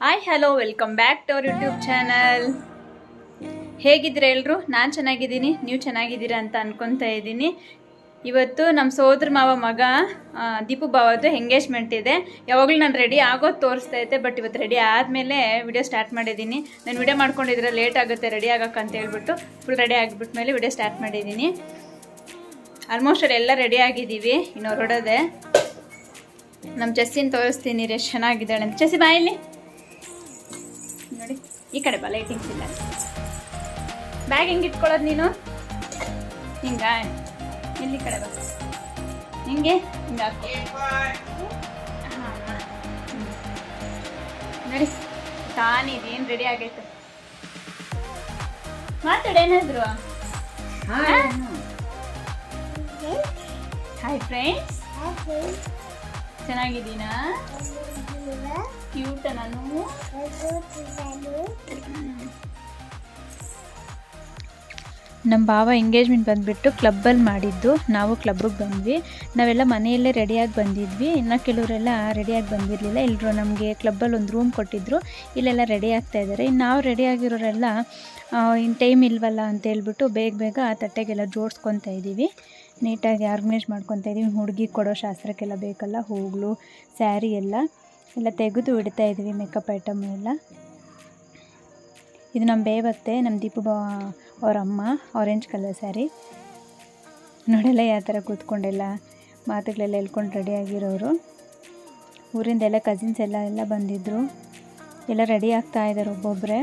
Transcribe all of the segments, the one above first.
Hi hello welcome back to our YouTube channel ಹೇಗಿದ್ದೀರಾ ಎಲ್ಲರೂ ನಾನು ಚೆನ್ನಾಗಿದ್ದೀನಿ. ನೀವು ಚೆನ್ನಾಗಿದ್ದೀರಾ ಅಂತ ಅನ್ಕೊತಾ ಇದ್ದೀನಿ. ಇವತ್ತು ನಮ್ಮ ಸೋದ್ರ ಮಾವ ಮಗ ದೀಪು ಬಾವದ್ದು ಎಂಗೇಜ್ಮೆಂಟ್ ಇದೆ. ಯಾವಾಗಲೂ ನಾನು ರೆಡಿ ಆಗೋದು ತೋರಿಸ್ತಾ ಇದ್ದೆ ಬಟ್ ಇವತ್ತು ರೆಡಿ ಆದಮೇಲೆ ವಿಡಿಯೋ ಸ್ಟಾರ್ಟ್ ಮಾಡಿದ್ದೀನಿ. ನಾನು ವಿಡಿಯೋ ಮಾಡ್ಕೊಂಡಿದ್ರೆ ಲೇಟ್ ಆಗುತ್ತೆ ರೆಡಿ ಆಗೋಕೆ ಅಂತ ಹೇಳ್ಬಿಟ್ಟು ಫುಲ್ ರೆಡಿ ಆಗಿಬಿಟ್ಮೇಲೆ ವಿಡಿಯೋ ಸ್ಟಾರ್ಟ್ ಮಾಡಿದ್ದೀನಿ. ಆಲ್ಮೋಸ್ಟ್ ಎಲ್ಲ ರೆಡಿ ಆಗಿದ್ದೀವಿ, ಇನ್ನು ಹೊರಡೋದೆ. ನಮ್ಮ ಚೆಸ್ಸಿನ ತೋರಿಸ್ತೀನಿ ರೀ ಚೆನ್ನಾಗಿದ್ದಾಳೆ ಅಂತ. ಚೆಸ್ಸಿ ಬಾಯಲ್ಲಿ ಈ ಕಡೆ ಬಾ ಲೈಟಿಂಗ್ಸ್ ಇಲ್ಲ. ಬ್ಯಾಗ್ ಹೆಂಗೆ ಇಟ್ಕೊಳ್ಳೋದು ನೀನು? ಹಿಂಗ? ಇಲ್ಲಿ ಕಡೆ ಬಾ. ಹಿಂಗೆ? ಹಿಂಗ ನಡಿ. ನೋಡಿ ತಾನಿದೇನು ರೆಡಿ ಆಗೈತೆ? ಮಾತಾಡೇನಾದ್ರು ಹಾಯ್ ಫ್ರೆಂಡ್ಸ್ ಚೆನ್ನಾಗಿದ್ದೀನಾ? ಕ್ಯೂಟ ನಾನು ನಮ್ಮ ಭಾವ ಎಂಗೇಜ್ಮೆಂಟ್ ಬಂದುಬಿಟ್ಟು ಕ್ಲಬ್ಬಲ್ಲಿ ಮಾಡಿದ್ದು. ನಾವು ಕ್ಲಬ್ಬಿಗೆ ಬಂದ್ವಿ. ನಾವೆಲ್ಲ ಮನೆಯಲ್ಲೇ ರೆಡಿಯಾಗಿ ಬಂದಿದ್ವಿ. ಇನ್ನು ಕೆಲವರೆಲ್ಲ ರೆಡಿಯಾಗಿ ಬಂದಿರಲಿಲ್ಲ. ಎಲ್ಲರೂ ನಮಗೆ ಕ್ಲಬ್ಬಲ್ಲಿ ಒಂದು ರೂಮ್ ಕೊಟ್ಟಿದ್ದರು ಇಲ್ಲೆಲ್ಲ ರೆಡಿ ಆಗ್ತಾ ಇದ್ದಾರೆ ಇನ್ನು ನಾವು ರೆಡಿ ಆಗಿರೋರೆಲ್ಲ ಇನ್ನು ಟೈಮ್ ಇಲ್ವಲ್ಲ ಅಂತ ಹೇಳ್ಬಿಟ್ಟು ಬೇಗ ಬೇಗ ತಟ್ಟೆಗೆಲ್ಲ ಜೋಡಿಸ್ಕೊತಾ ಇದ್ದೀವಿ ನೀಟಾಗಿ ಆರ್ಗನೈಸ್ ಮಾಡ್ಕೊತಾ ಇದ್ದೀವಿ ಹುಡುಗಿ ಕೊಡೋ ಶಾಸ್ತ್ರಕ್ಕೆಲ್ಲ ಬೇಕಲ್ಲ? ಹೂಗಳು ಸ್ಯಾರಿ ಎಲ್ಲ. ಎಲ್ಲ ತೆಗೆದು ಇಡ್ತಾ ಇದ್ದೀವಿ ಮೇಕಪ್ ಐಟಮ್ ಎಲ್ಲ. ಇದು ನಮ್ಮ ಬೇವತ್ತೆ ನಮ್ಮ ದೀಪು ಬಾ, ಅವ್ರ ಅಮ್ಮ ಆರೆಂಜ್ ಕಲರ್ ಸ್ಯಾರಿ ನೋಡೆಲ್ಲ ಯಾವ ಥರ ಕೂತ್ಕೊಂಡೆಲ್ಲ ಮಾತುಗಳೆಲ್ಲ ಹೇಳ್ಕೊಂಡು ರೆಡಿ ಆಗಿರೋರು. ಊರಿಂದೆಲ್ಲ ಕಸಿನ್ಸ್ ಎಲ್ಲ ಎಲ್ಲ ಬಂದಿದ್ದರು ಎಲ್ಲ ರೆಡಿ ಆಗ್ತಾ ಇದ್ದಾರೆ ಒಬ್ಬೊಬ್ಬರೇ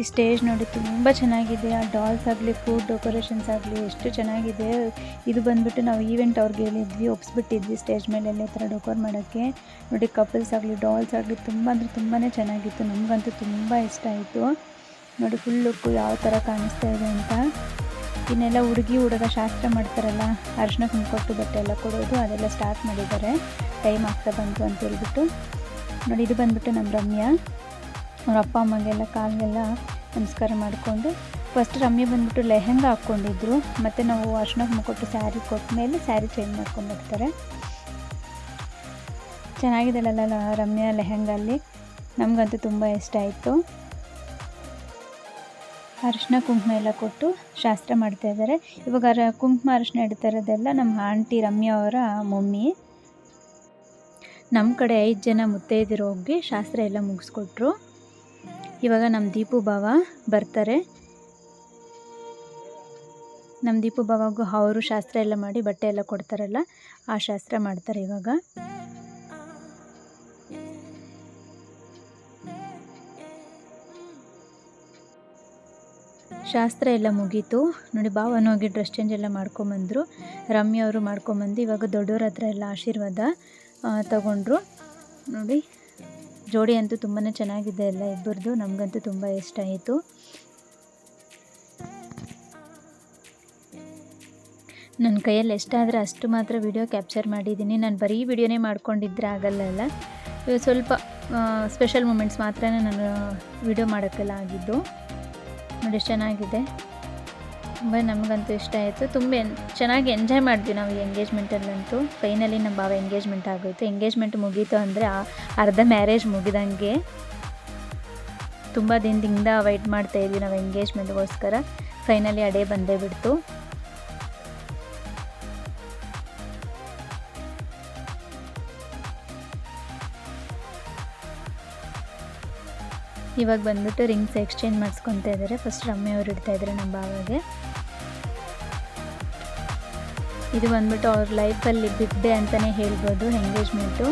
ಈ ಸ್ಟೇಜ್ ನೋಡಿ ತುಂಬ ಚೆನ್ನಾಗಿದೆ. ಆ ಡಾಲ್ಸ್ ಆಗಲಿ ಫುಡ್ ಡೆಕೋರೇಷನ್ಸ್ ಆಗಲಿ ಎಷ್ಟು ಚೆನ್ನಾಗಿದೆ. ಇದು ಬಂದುಬಿಟ್ಟು ನಾವು ಈವೆಂಟ್ ಅವ್ರಿಗೆ ಹೇಳಿದ್ವಿ, ಒಪ್ಸ್ಬಿಟ್ಟಿದ್ವಿ ಸ್ಟೇಜ್ ಮೇಲೆ ಎಲ್ಲ ಥರ ಡೆಕೋರ್ ಮಾಡೋಕ್ಕೆ. ನೋಡಿ ಕಪಲ್ಸ್ ಆಗಲಿ ಡಾಲ್ಸ್ ಆಗಲಿ ತುಂಬ ಅಂದರೆ ತುಂಬಾ ಚೆನ್ನಾಗಿತ್ತು. ನಮಗಂತೂ ತುಂಬ ಇಷ್ಟ ಆಯಿತು. ನೋಡಿ ಫುಲ್ ಲುಕ್ಕು ಯಾವ ಥರ ಕಾಣಿಸ್ತಾ ಇದೆ ಅಂತ. ಇನ್ನೆಲ್ಲ ಹುಡುಗಿ, ಹುಡುಗ ಶಾಸ್ತ್ರ ಮಾಡ್ತಾರಲ್ಲ, ಅರ್ಶಿನ ಕುಂಕೊಟ್ಟು ಬಟ್ಟೆ ಎಲ್ಲ ಕೊಡೋದು, ಅದೆಲ್ಲ ಸ್ಟಾರ್ಟ್ ಮಾಡಿದ್ದಾರೆ. ಟೈಮ್ ಆಗ್ತಾ ಬಂತು ಅಂತ ಹೇಳ್ಬಿಟ್ಟು. ನೋಡಿ ಇದು ಬಂದುಬಿಟ್ಟು ನಮ್ಮ ರಮ್ಯಾ. ಅವ್ರ ಅಪ್ಪ, ಅಮ್ಮಗೆಲ್ಲ, ಕಾಲಿಗೆಲ್ಲ ನಮಸ್ಕಾರ ಮಾಡಿಕೊಂಡು ಫಸ್ಟ್ ರಮ್ಯ ಬಂದ್ಬಿಟ್ಟು ಲೆಹೆಂಗ ಹಾಕ್ಕೊಂಡಿದ್ರು. ಮತ್ತು ನಾವು ಅರ್ಶಿನ ಕೊಟ್ಟು ಸ್ಯಾರಿ ಕೊಟ್ಟ ಮೇಲೆ ಸ್ಯಾರಿ ಚೇಂಜ್ ಮಾಡ್ಕೊಂಡ್ಬಿಡ್ತಾರೆ ಚೆನ್ನಾಗಿದೆಲ್ಲ ರಮ್ಯ ಲೆಹೆಂಗಲ್ಲಿ? ನಮಗಂತೂ ತುಂಬ ಇಷ್ಟ ಆಯಿತು. ಅರಿಶಿನ ಕುಂಕುಮ ಎಲ್ಲ ಕೊಟ್ಟು ಶಾಸ್ತ್ರ ಮಾಡ್ತಾ ಇದ್ದಾರೆ. ಇವಾಗ ಅರ ಕುಂಕುಮ ಅರಿಶಿನ ಇಡ್ತಾ ಇರೋದೆಲ್ಲ ನಮ್ಮ ಆಂಟಿ ರಮ್ಯಾ ಅವರ ಮಮ್ಮಿ. ನಮ್ಮ ಕಡೆ ಐದು ಜನ ಮುತ್ತೈದಿರು ಹೋಗಿ ಶಾಸ್ತ್ರ ಎಲ್ಲ ಮುಗಿಸ್ಕೊಟ್ರು. ಇವಾಗ ನಮ್ಮ ದೀಪು ಬಾವ ಬರ್ತಾರೆ. ನಮ್ಮ ದೀಪು ಬಾವಾಗೂ ಅವರು ಶಾಸ್ತ್ರ ಎಲ್ಲ ಮಾಡಿ ಬಟ್ಟೆ ಎಲ್ಲ ಕೊಡ್ತಾರಲ್ಲ, ಆ ಶಾಸ್ತ್ರ ಮಾಡ್ತಾರೆ ಇವಾಗ. ಶಾಸ್ತ್ರ ಎಲ್ಲ ಮುಗೀತು. ನೋಡಿ ಬಾವನ ಹೋಗಿ ಡ್ರೆಸ್ ಚೇಂಜ್ ಎಲ್ಲ ಮಾಡ್ಕೊಂಬಂದರು. ರಮ್ಯ ಅವರು ಮಾಡ್ಕೊಂಬಂದು ಇವಾಗ ದೊಡ್ಡವ್ರ ಹತ್ರ ಎಲ್ಲ ಆಶೀರ್ವಾದ ತಗೊಂಡ್ರು. ನೋಡಿ. ಜೋಡಿ ಅಂತೂ ತುಂಬಾ ಚೆನ್ನಾಗಿದೆ ಎಲ್ಲ ಇಬ್ಬರದು. ನಮಗಂತೂ ತುಂಬ ಇಷ್ಟ ಆಯಿತು. ನನ್ನ ಕೈಯಲ್ಲಿ ಎಷ್ಟಾದರೆ ಅಷ್ಟು ಮಾತ್ರ ವಿಡಿಯೋ ಕ್ಯಾಪ್ಚರ್ ಮಾಡಿದ್ದೀನಿ. ನಾನು ಬರೀ ವಿಡಿಯೋನೇ ಮಾಡ್ಕೊಂಡಿದ್ರೆ ಆಗಲ್ಲ ಸ್ವಲ್ಪ ಸ್ಪೆಷಲ್ ಮೂಮೆಂಟ್ಸ್ ಮಾತ್ರ ನಾನು ವಿಡಿಯೋ ಮಾಡೋಕ್ಕೆಲ್ಲ ಆಗಿದ್ದು. ನೋಡಿ, ಚೆನ್ನಾಗಿದೆ. ತುಂಬ ನಮಗಂತೂ ಇಷ್ಟ ಆಯಿತು. ತುಂಬ ಚೆನ್ನಾಗಿ ಎಂಜಾಯ್ ಮಾಡಿದ್ವಿ ನಾವು ಈ ಎಂಗೇಜ್ಮೆಂಟಲ್ಲಂತೂ. ಫೈನಲಿ ನಮ್ಮ ಭಾವ ಎಂಗೇಜ್ಮೆಂಟ್ ಆಗೋಯಿತು. ಎಂಗೇಜ್ಮೆಂಟ್ ಮುಗೀತು ಅಂದರೆ ಅರ್ಧ ಮ್ಯಾರೇಜ್ ಮುಗಿದಂಗೆ ತುಂಬ ದಿನದಿಂದ ವೆಯ್ಟ್ ಮಾಡ್ತಾ ಇದ್ವಿ ನಾವು ಎಂಗೇಜ್ಮೆಂಟ್ಗೋಸ್ಕರ ಫೈನಲಿ ಅಡೇ ಬಂದೇ ಬಿಡ್ತು. ಇವಾಗ ಬಂದ್ಬಿಟ್ಟು ರಿಂಗ್ಸ್ ಎಕ್ಸ್ಚೇಂಜ್ ಮಾಡಿಸ್ಕೊತಾ ಇದ್ದಾರೆ. ಫಸ್ಟ್ ರಮ್ಮೆ ಇಡ್ತಾ ಇದ್ದಾರೆ ನಮ್ಮ ಭಾವಗೆ. ಇದು ಬಂದ್ಬಿಟ್ಟು ಅವ್ರ ಲೈಫಲ್ಲಿ ಬಿಗ್ ಡೇ ಅಂತಲೇ ಹೇಳ್ಬೋದು ಎಂಗೇಜ್ಮೆಂಟು.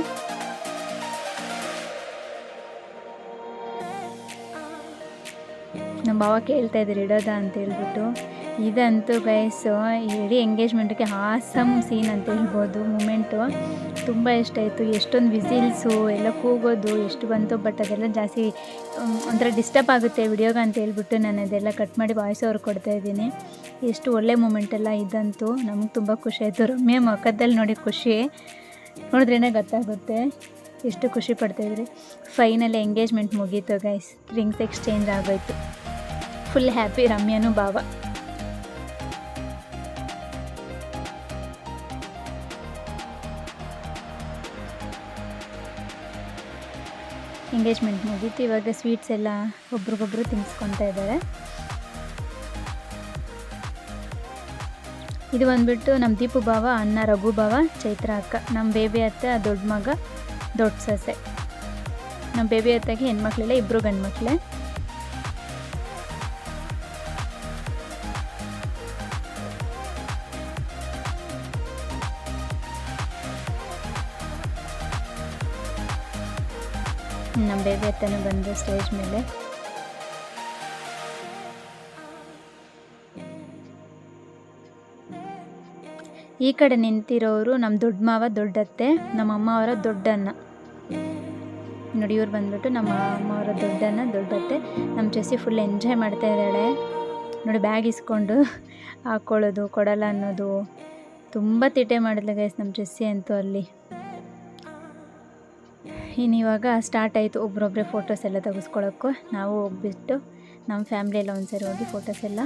ನಮ್ಮ ಭಾವ ಕೇಳ್ತಾ ಇದ್ದಾರೆ, ಇಡೋದಾ ಅಂತ ಹೇಳ್ಬಿಟ್ಟು. ಇದಂತೂ ಗೈಸು ಇಡೀ ಎಂಗೇಜ್ಮೆಂಟ್ಗೆ ಹಾಸಮ್ ಸೀನ್ ಅಂತ ಹೇಳ್ಬೋದು, ಮೂಮೆಂಟು. ತುಂಬ ಇಷ್ಟ ಆಯಿತು. ಎಷ್ಟೊಂದು ವಿಸಿಲ್ಸು ಎಲ್ಲ ಕೂಗೋದು, ಎಷ್ಟು ಬಂತು ಬಟ್ ಅದೆಲ್ಲ ಜಾಸ್ತಿ ಒಂಥರ ಡಿಸ್ಟರ್ಬ್ ಆಗುತ್ತೆ ವಿಡಿಯೋಗೆ ಅಂತ ಹೇಳ್ಬಿಟ್ಟು ನಾನು ಅದೆಲ್ಲ ಕಟ್ ಮಾಡಿ ವಾಯ್ಸ್ ಅವ್ರು ಕೊಡ್ತಾ ಇದ್ದೀನಿ. ಎಷ್ಟು ಒಳ್ಳೆ ಮೂಮೆಂಟ್ ಎಲ್ಲ ಇದಂತೂ. ನಮಗೆ ತುಂಬ ಖುಷಿ ಆಯಿತು. ರಮ್ಯ ಮುಖದಲ್ಲಿ ನೋಡಿ ಖುಷಿ. ನೋಡಿದ್ರೇ ಗೊತ್ತಾಗುತ್ತೆ ಎಷ್ಟು ಖುಷಿ ಪಡ್ತಾಯಿದ್ರಿ ಫೈನಲಿ ಎಂಗೇಜ್ಮೆಂಟ್ ಮುಗೀತು ಗೈಸ್ ರಿಂಗ್ಸ್ ಎಕ್ಸ್ಚೇಂಜ್ ಆಗೋಯ್ತು. ಫುಲ್ ಹ್ಯಾಪಿ ರಮ್ಯನೂ ಭಾವ. ಎಂಗೇಜ್ಮೆಂಟ್ ಮುಗೀತು. ಇವಾಗ ಸ್ವೀಟ್ಸ್ ಎಲ್ಲ ಒಬ್ರಿಗೊಬ್ರು ತಿನ್ನಿಸ್ಕೊತಾ ಇದ್ದಾರೆ. ಇದು ಬಂದ್ಬಿಟ್ಟು ನಮ್ಮ ದೀಪು ಭಾವ, ಅಣ್ಣ ರಘು ಭಾವ, ಚೈತ್ರ ಅಕ್ಕ. ನಮ್ಮ ಬೇಬಿ ಅತ್ತೆ ದೊಡ್ಡ ಮಗ, ದೊಡ್ಡ ಸೊಸೆ. ನಮ್ಮ ಬೇಬಿ ಅತ್ತೆಗೆ ಹೆಣ್ಮಕ್ಳಿಲ್ಲ ಇಬ್ಬರು ಗಂಡು ನಮ್ಮ ಬೇಬಿ ಅತ್ತನೂ ಬಂದು ಸ್ಟೇಜ್ ಮೇಲೆ. ಈ ಕಡೆ ನಿಂತಿರೋರು ನಮ್ಮ ದೊಡ್ಡ ಮಾವ ದೊಡ್ಡತ್ತೆ ನಮ್ಮ ಅಮ್ಮ ಅವರ ದೊಡ್ಡಣ್ಣ ನೋಡಿ, ಇವ್ರು ಬಂದ್ಬಿಟ್ಟು ನಮ್ಮ ಅಮ್ಮ ಅವರ ದೊಡ್ಡಣ್ಣ ದೊಡ್ಡತ್ತೆ ನಮ್ಮ ಚೆಸ್ಸಿ ಫುಲ್ ಎಂಜಾಯ್ ಮಾಡ್ತಾ ಇದ್ದಾಳೆ. ನೋಡಿ ಬ್ಯಾಗ್ ಇಸ್ಕೊಂಡು ಹಾಕ್ಕೊಳ್ಳೋದು ಕೊಡಲ್ಲ ಅನ್ನೋದು. ತುಂಬ ತಿಟೆ ಮಾಡಿದ್ಲು ಗೈಸ್ ನಮ್ಮ ಚೆಸ್ಸಿ ಅಂತೂ ಅಲ್ಲಿ. ಇನ್ನು ಇವಾಗ ಸ್ಟಾರ್ಟ್ ಆಯಿತು ಒಬ್ರೊಬ್ಬರೇ ಫೋಟೋಸ್ ಎಲ್ಲ ತೆಗೆಸ್ಕೊಳ್ಳೋಕ್ಕೂ ನಾವು ಹೋಗ್ಬಿಟ್ಟು ನಮ್ಮ ಫ್ಯಾಮಿಲಿ ಎಲ್ಲ ಒಂದ್ಸರಿ ಹೋಗಿ ಫೋಟೋಸ್ ಎಲ್ಲ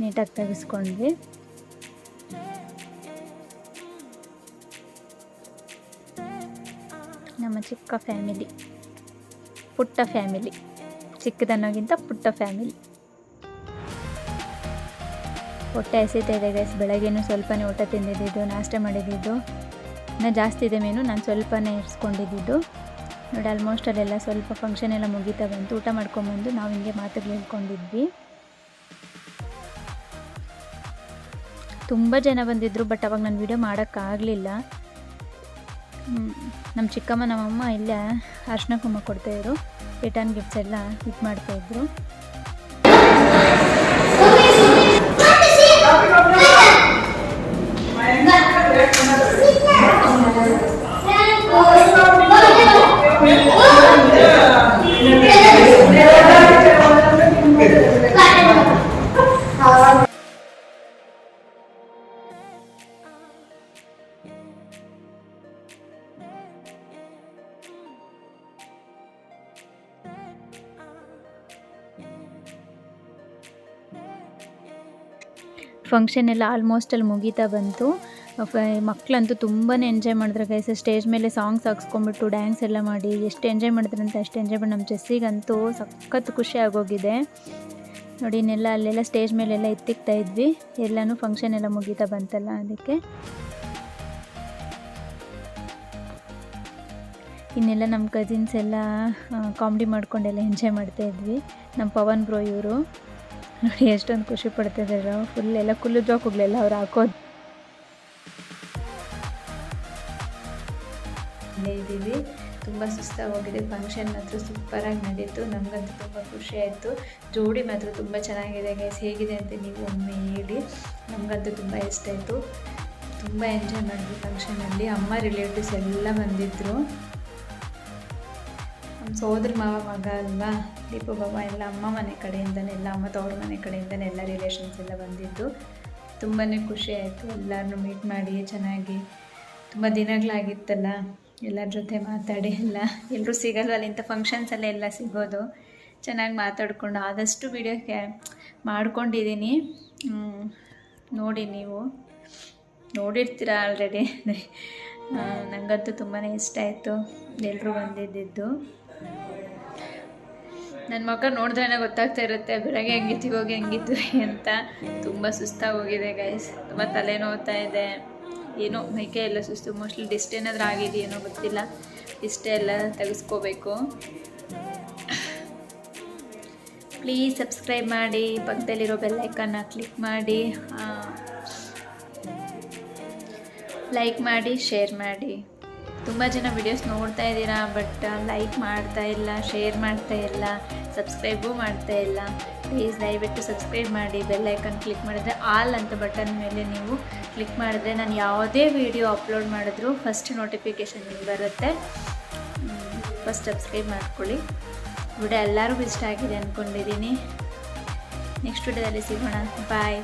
ನೀಟಾಗಿ ತೆಗೆಸ್ಕೊಂಡ್ವಿ. ನಮ್ಮ ಚಿಕ್ಕ ಫ್ಯಾಮಿಲಿ ಪುಟ್ಟ ಫ್ಯಾಮಿಲಿ ಚಿಕ್ಕದನ್ನೋಗಿಂತ ಪುಟ್ಟ ಫ್ಯಾಮಿಲಿ ಹೊಟ್ಟೆ ಹಸಿತಾ ಇದೆ ಗೈಸ್ ಬೆಳಗ್ಗೆನೂ ಸ್ವಲ್ಪನೇ ಊಟ ತಿಂದಿದ್ದು, ನಾಷ್ಟ ಮಾಡಿದ್ದು. ಇನ್ನೂ ಜಾಸ್ತಿ ಇದೆ ಮೀನು ನಾನು ಸ್ವಲ್ಪನೇ ಇರಿಸ್ಕೊಂಡಿದ್ದು ನೋಡಿ ಆಲ್ಮೋಸ್ಟ್ ಅಲ್ಲೆಲ್ಲ ಸ್ವಲ್ಪ ಫಂಕ್ಷನ್ ಎಲ್ಲ ಮುಗೀತಾ ಬಂತು. ಊಟ ಮಾಡ್ಕೊಂಬಂದು ನಾವು ಹಿಂಗೆ ಮಾತುಗಳು ಹೇಳ್ಕೊಂಡಿದ್ವಿ. ತುಂಬ ಜನ ಬಂದಿದ್ರು ಬಟ್ ಅವಾಗ ನಾನು ವಿಡಿಯೋ ಮಾಡೋಕ್ಕಾಗಲಿಲ್ಲ. ನಮ್ಮ ಚಿಕ್ಕಮ್ಮ, ನಮ್ಮಮ್ಮ ಇಲ್ಲೇ ಅರ್ಶಿನ ಕುಮ್ಮ ಕೊಡ್ತಾಯಿದ್ರು ರಿಟರ್ನ್ ಗಿಫ್ಟ್ಸ್ ಎಲ್ಲ ಇದು ಮಾಡ್ತಾಯಿದ್ರು. ಫಂಕ್ಷನ್ ಎಲ್ಲ ಆಲ್ಮೋಸ್ಟ್ ಅಲ್ಲಿ ಮುಗಿತಾ ಬಂತು. ಮಕ್ಕಳಂತೂ ತುಂಬಾ ಎಂಜಾಯ್ ಮಾಡಿದ್ರೆ ಗೈಸ್ ಸ್ಟೇಜ್ ಮೇಲೆ ಸಾಂಗ್ಸ್ ಹಾಕ್ಸ್ಕೊಂಡ್ಬಿಟ್ಟು ಡ್ಯಾನ್ಸ್ ಎಲ್ಲ ಮಾಡಿ, ಎಷ್ಟು ಎಂಜಾಯ್ ಮಾಡಿದ್ರು ಅಂತ ಅಷ್ಟು ಎಂಜಾಯ್ ಮಾಡಿ ನಮ್ಮ ಚೆಸ್ಸಿಗಂತೂ ಸಖತ್ ಖುಷಿ ಆಗೋಗಿದೆ. ನೋಡಿ, ಇನ್ನೆಲ್ಲ ಅಲ್ಲೆಲ್ಲ ಸ್ಟೇಜ್ ಮೇಲೆಲ್ಲ ಎತ್ತಿಕ್ತಾ ಇದ್ವಿ. ಎಲ್ಲನೂ ಫಂಕ್ಷನ್ ಎಲ್ಲ ಮುಗೀತಾ ಬಂತಲ್ಲ ಅದಕ್ಕೆ. ಇನ್ನೆಲ್ಲ ನಮ್ಮ ಕಸಿನ್ಸ್ ಎಲ್ಲ ಕಾಮಿಡಿ ಮಾಡ್ಕೊಂಡೆಲ್ಲ ಎಂಜಾಯ್ ಮಾಡ್ತಾ ಇದ್ವಿ. ನಮ್ಮ ಪವನ್ ಬ್ರೋ ಇವರು. ನೋಡಿ, ಎಷ್ಟೊಂದು ಖುಷಿ ಪಡ್ತಿದ್ದಾರೆ ಫುಲ್ ಎಲ್ಲ ಕುಲ್ಲು ಜೋಕುಗಳೆಲ್ಲ ಅವ್ರು ಹಾಕೋದು. ಇದ್ದೀವಿ ತುಂಬ ಸುಸ್ತಾಗೋಗಿದೆ. ಫಂಕ್ಷನ್ ಮಾತ್ರ ಸೂಪರಾಗಿ ನಡೀತು. ನಮಗಂತೂ ತುಂಬ ಖುಷಿ ಆಯಿತು. ಜೋಡಿ ಮಾತ್ರ ತುಂಬ ಚೆನ್ನಾಗಿದೆ ಗೈಸ್ ಹೇಗಿದೆ ಅಂತ ನೀವು ಒಮ್ಮೆ ಹೇಳಿ. ನಮಗಂತೂ ತುಂಬ ಇಷ್ಟ ಆಯಿತು. ತುಂಬ ಎಂಜಾಯ್ ಮಾಡಿದ್ವಿ ಫಂಕ್ಷನಲ್ಲಿ ಅಮ್ಮ ರಿಲೇಟಿವ್ಸ್ ಎಲ್ಲ ಬಂದಿದ್ದರು ನಮ್ಮ ಸೋದರ ಮಾವ, ಮಗ ಅಲ್ವಾ? ದೀಪು ಬಾಬ ಎಲ್ಲ ಅಮ್ಮ ಮನೆ ಕಡೆಯಿಂದನೇ, ಎಲ್ಲ ಅಮ್ಮ ತವ್ರ ಮನೆ ಕಡೆಯಿಂದನೇ ಎಲ್ಲ ರಿಲೇಷನ್ಸ್ ಎಲ್ಲ ಬಂದಿದ್ದು. ತುಂಬಾ ಖುಷಿ ಆಯಿತು. ಎಲ್ಲರನ್ನೂ ಮೀಟ್ ಮಾಡಿ ಚೆನ್ನಾಗಿ. ತುಂಬ ದಿನಗಳಾಗಿತ್ತಲ್ಲ. ಎಲ್ಲರ ಜೊತೆ ಮಾತಾಡಿ, ಎಲ್ಲ ಎಲ್ಲರೂ ಸಿಗಲ್ವಲ್ಲ ಇಂಥ ಅಲ್ಲೇ ಎಲ್ಲ ಸಿಗೋದು. ಚೆನ್ನಾಗಿ ಮಾತಾಡಿಕೊಂಡು ಆದಷ್ಟು ವೀಡಿಯೋಕ್ಕೆ ಮಾಡ್ಕೊಂಡಿದ್ದೀನಿ. ನೋಡಿ ನೀವು. ನೋಡಿರ್ತೀರ ಆಲ್ರೆಡಿ ನನಗಂತೂ ತುಂಬಾ ಇಷ್ಟ ಆಯಿತು ಎಲ್ಲರೂ ಬಂದಿದ್ದಿದ್ದು. ನನ್ನ ಮಗ ನೋಡಿದ್ರೆ ಗೊತ್ತಾಗ್ತಾ ಇರುತ್ತೆ, ಬೆಳಗ್ಗೆ ಹೆಂಗಿತ್ತು ಹೋಗಿ ಹೆಂಗಿತ್ತು ಅಂತ. ತುಂಬ ಸುಸ್ತಾಗೋಗಿದೆ ಗೈಸ್ ತುಂಬ ತಲೆ ನೋವ್ತಾ ಇದೆ. ಏನೋ ಮೈಕೈ ಎಲ್ಲ ಸುಸ್ತು. ಮೋಸ್ಟ್ಲಿ ಡಿಸ್ಟ್ ಏನಾದರೂ ಆಗಿದೆಯೇನೋ ಗೊತ್ತಿಲ್ಲ. ಇಷ್ಟೇ ಎಲ್ಲ ತೆಗೆಸ್ಕೋಬೇಕು. ಪ್ಲೀಸ್ ಸಬ್ಸ್ಕ್ರೈಬ್ ಮಾಡಿ, ಪಕ್ಕದಲ್ಲಿರೋ ಬೆಲ್ಲೈಕನ್ನ ಕ್ಲಿಕ್ ಮಾಡಿ ಲೈಕ್ ಮಾಡಿ ಶೇರ್ ಮಾಡಿ. ತುಂಬ ಜನ ವಿಡಿಯೋಸ್ ನೋಡ್ತಾ ಇದ್ದೀರಾ ಬಟ್ ಲೈಕ್ ಮಾಡ್ತಾ ಇಲ್ಲ ಶೇರ್ ಮಾಡ್ತಾ ಇಲ್ಲ ಸಬ್ಸ್ಕ್ರೈಬು ಮಾಡ್ತಾ ಇಲ್ಲ. ಪ್ಲೀಸ್ ದಯವಿಟ್ಟು ಸಬ್ಸ್ಕ್ರೈಬ್ ಮಾಡಿ ಬೆಲ್ಲೈಕನ್ ಕ್ಲಿಕ್ ಮಾಡಿದ್ರೆ ಆಲ್ ಅಂತ ಬಟನ್ ಮೇಲೆ ನೀವು ಕ್ಲಿಕ್ ಮಾಡಿದ್ರೆ ನಾನು ಯಾವುದೇ ವಿಡಿಯೋ ಅಪ್ಲೋಡ್ ಮಾಡಿದ್ರು ಫಸ್ಟ್ ನೋಟಿಫಿಕೇಷನ್ ಬರುತ್ತೆ. ಫಸ್ಟ್ ಸಬ್ಸ್ಕ್ರೈಬ್ ಮಾಡ್ಕೊಳ್ಳಿ. ವಿಡಿಯೋ ಎಲ್ಲರಿಗೂ ಇಷ್ಟ ಆಗಿದೆ ಅಂದ್ಕೊಂಡಿದ್ದೀನಿ ನೆಕ್ಸ್ಟ್ ವಿಡಿಯೋದಲ್ಲಿ ಸಿಗೋಣ. ಬಾಯ್